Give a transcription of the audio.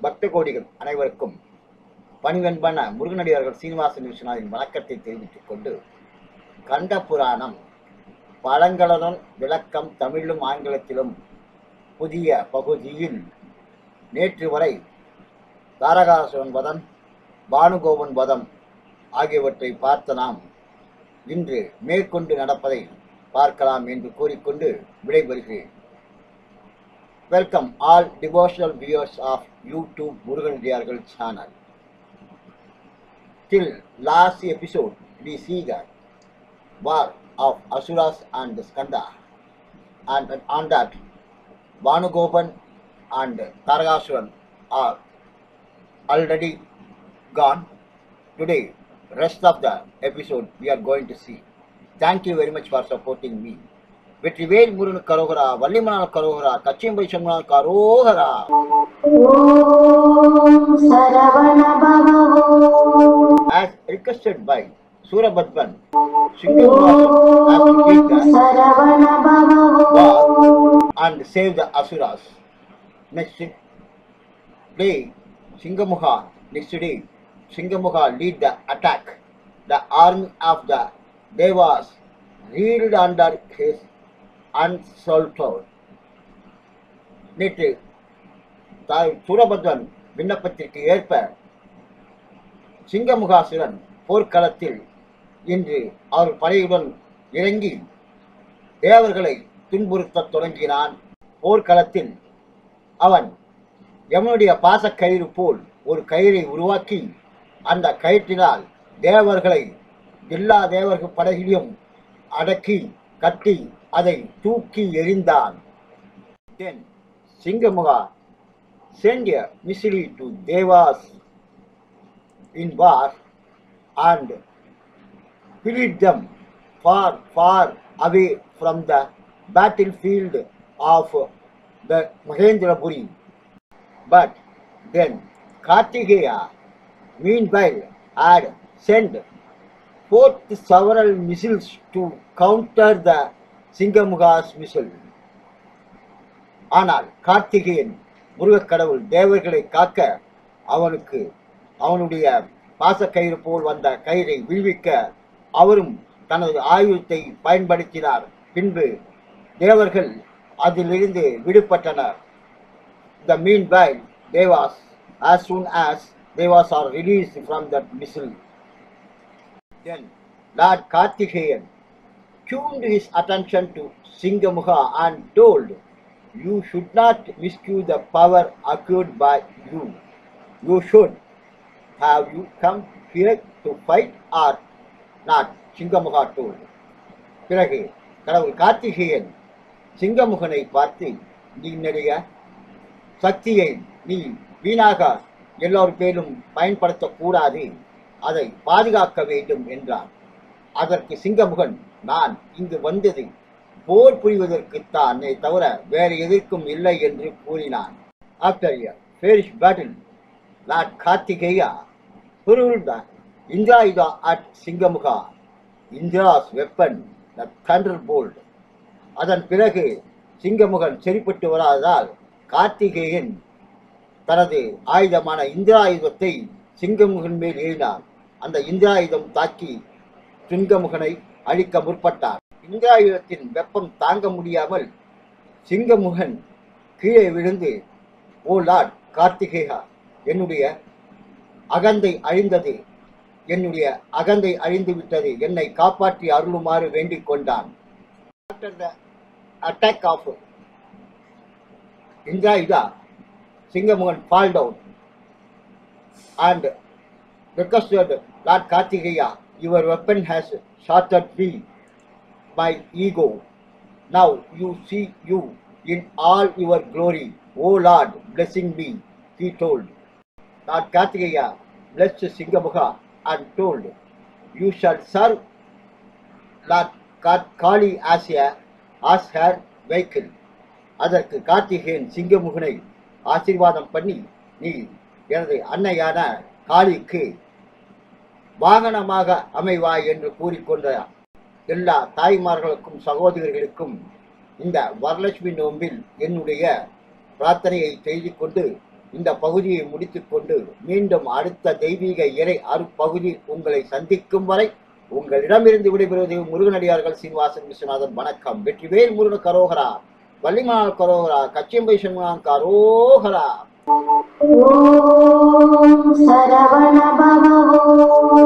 பக்த கோடிகள் அனைவருக்கும் பணிவெண்பான முருகனடியார்கள் சீனிவாசன் விஸ்வநாதின் வணக்கத்தை தெரிவித்துக் கொண்டு கண்ட புராணம் பழங்களுடன் விளக்கம் தமிழிலும் ஆங்கிலத்திலும் புதிய பகுதியில் நேற்று வரை தாரகாசுரன் வதம் பானுகோபன் வதம் ஆகியவற்றை பார்த்த நாம் இன்று மேற்கொண்டு நடப்பதை பார்க்கலாம் என்று கூறிக்கொண்டு விடைபெறுகிறேன் Welcome all devotional viewers of YouTube Murugan Diyargal channel. Till last episode, we see that war of Asuras and Skanda, and on that, Vanugopan and Taragasuran are already gone. Today, rest of the episode we are going to see. Thank you very much for supporting me. Vetrivel Murugan கரோகரா வள்ளிமணால் கரோகரா கச்சியம்பை சொன்னால் கரோகரா as requested by Surabhatman, war and save the Asuras. Next day, Singamuha, next day, Singamuha lead the attack. The army of the Devas reeled under his unsolved நேற்று தாய் சூரபத்ரன் விண்ணப்பத்திற்கு ஏற்ப சிங்கமுகாசுரன் போர்க்களத்தில் இன்று அவர் படையுடன் இறங்கி தேவர்களை துன்புறுத்தத் தொடங்கினான். போர்க்களத்தில் அவன் எவனுடைய பாசக்கயிறு போல் ஒரு கயிறை உருவாக்கி அந்த கயிற்றினால் தேவர்களை எல்லா தேவர்கள் படகிலையும் அடக்கி கட்டி அதை தூக்கி எறிந்தான் then Singamukha sent a missile to Devas in war and pelted them far far away from the battlefield of the Mahendrapuri but then Kartikeya meanwhile had sent Port several missiles to counter the Singamukha's missile. ஆனால் கார்த்திகேயன் முருகக்கடவுள் தேவர்களை காக்க அவனுக்கு அவனுடைய பாசக்கயிறு போல் வந்த கயிறை விழுவிக்க அவரும் தனது ஆயுதத்தை பயன்படுத்தினார் பின்பு தேவர்கள் அதிலிருந்து விடுபட்டனர் the meanwhile Devas as soon as Devas are release from that missile Lord Kartikeyan tuned his attention to Singamukha and told, You should not misuse the power acquired by you. You should. Have you come here to fight or not? Singamukha told. பிறகு கடவுள் கார்த்திகேயன் சிங்கமுகனை பார்த்து நீ என்னுடைய சக்தியை நீ வீணாக எல்லோர் பேரும் பயன்படுத்தக்கூடாது அதை பாதுகாக்க வேண்டும் என்றார் அதற்கு சிங்கமுகன் நான் இங்கு வந்தது போர் புரிவதற்குத்தானே தவிர வேறு எதற்கும் இல்லை என்று கூறினான். After a fierce battle lord Karthikeya புருவிழ்ந்தார் Indra hit at Singamukha. Indra's weapon the thunderbolt அதன் பிறகு சிங்கமுகன் செறிப்பட்டு வராததால் கார்த்திகேயன் தனது ஆயுதமான இந்திராயுதத்தை சிங்கமுகன் மேல் ஏறினார் அந்த இந்திராயுதம் தாக்கி சிங்கமுகனை அழிக்க முற்பட்டார். இந்திராயுதத்தின் வெப்பம் தாங்க முடியாமல் சிங்கமுகன் கீழே விழுந்து ஓ லார்ட் கார்த்திகேயா என்னுடைய அகந்தை அழிந்தது என்னுடைய அகந்தை அழிந்து விட்டது என்னை காப்பாற்றி அருளுமாறு வேண்டிக் கொண்டான். After the attack of Indrayuda, Singamukhan fall down requested Lord Kartikeya, your weapon has shattered me, my ego. Now you see you in all your glory. O Lord, blessing me, he told. Lord Kartikeya blessed Singamuga and told, You shall serve Lord Ka- Kali as, a, as her vehicle. அதற்கு கார்த்திகேயன் சிங்கமுகனை ஆசீர்வாதம் பண்ணி நீ எனது அன்னையான காளிக்கு வாகனமாக அமைவாய் என்று கூறிக்கொண்ட எல்லா தாய்மார்களுக்கும் சகோதரிகளுக்கும் இந்த வரலட்சுமி நோம்பில் என்னுடைய பிரார்த்தனையை செய்து கொண்டு இந்த பகுதியை முடித்துக்கொண்டு மீண்டும் அடுத்த தெய்வீக இறை அருப்பகுதி உங்களை சந்திக்கும் வரை உங்களிடமிருந்து விடைபெறுவது முருகனடியார்கள் சீனிவாசன் விஸ்வநாதன். வணக்கம். வெற்றிவேல் முருகன் கரோகரா வள்ளிமணால் கரோகரா கச்சியம்பை சண்முகான் கரோகரா. ॐ शरवण भव